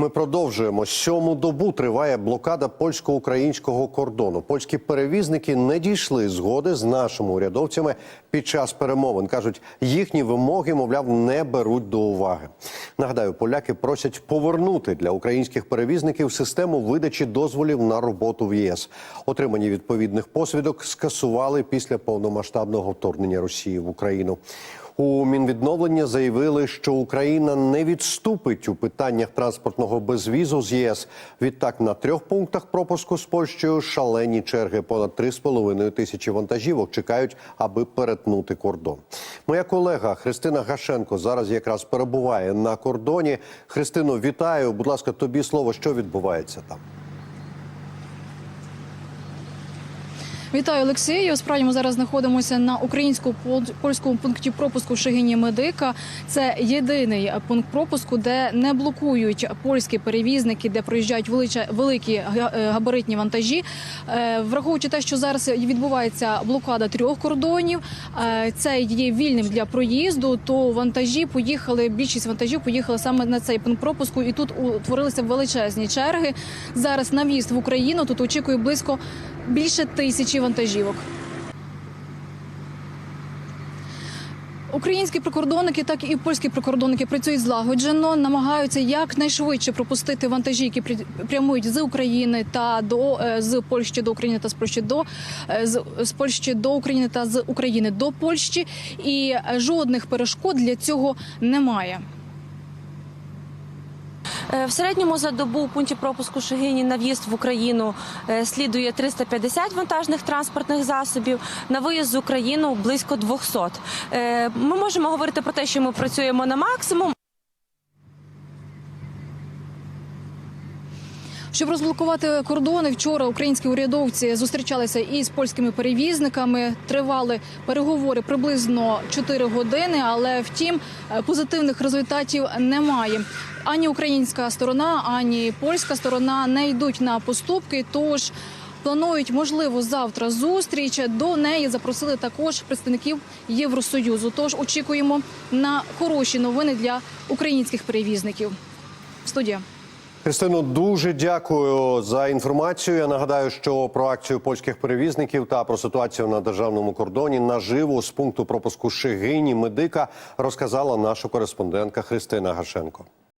Ми продовжуємо сьому добу. Триває блокада польсько-українського кордону. Польські перевізники не дійшли згоди з нашими урядовцями під час перемовин. кажуть, їхні вимоги, мовляв, не беруть до уваги. Нагадаю, поляки просять повернути для українських перевізників систему видачі дозволів на роботу в ЄС. Отримані відповідних посвідок скасували після повномасштабного вторгнення Росії в Україну. У Мінвідновлення заявили, що Україна не відступить у питаннях транспортного безвізу з ЄС. Відтак на трьох пунктах пропуску з Польщею шалені черги. Понад 3,5 тисячі вантажівок чекають, аби перетнути кордон. Моя колега Христина Гашенко зараз якраз перебуває на кордоні. Христино, вітаю. Будь ласка, тобі слово, що відбувається там. Вітаю, Олексію. Справді ми зараз знаходимося на українсько-польському пункті пропуску в Шегині Медика. Це єдиний пункт пропуску, де не блокують польські перевізники, де проїжджають великі е, габаритні вантажі. Е, Враховуючи те, що зараз відбувається блокада трьох кордонів, е, це є вільним для проїзду. То вантажі поїхали. Більшість вантажів поїхали саме на цей пункт пропуску, і тут утворилися величезні черги. Зараз на в'їзд в Україну тут очікує близько більше тисячі вантажівок. Українські прикордонники, так і польські прикордонники працюють злагоджено, намагаються якнайшвидше пропустити вантажі, які прямують з України та до е, з Польщі до України та з Польщі до е, з, з Польщі до України та з України до Польщі. І е, жодних перешкод для цього немає. Е, В середньому за добу у пункті пропуску Шегині на в'їзд в Україну е, слідує 350 вантажних транспортних засобів. На виїзд з Україну близько 200. Е, Ми можемо говорити про те, що ми працюємо на максимум. Щоб розблокувати кордони, вчора українські урядовці зустрічалися із польськими перевізниками. Тривали переговори приблизно 4 години, але втім е, позитивних результатів немає. Ані українська сторона, ані польська сторона не йдуть на поступки. Тож планують можливо завтра зустріч. До неї запросили також представників Євросоюзу. Тож очікуємо на хороші новини для українських перевізників. Студія. Христино, дуже дякую за інформацію. Я нагадаю, що про акцію польських перевізників та про ситуацію на державному кордоні наживо з пункту пропуску Шигині Медика розказала наша кореспондентка Христина Гашенко.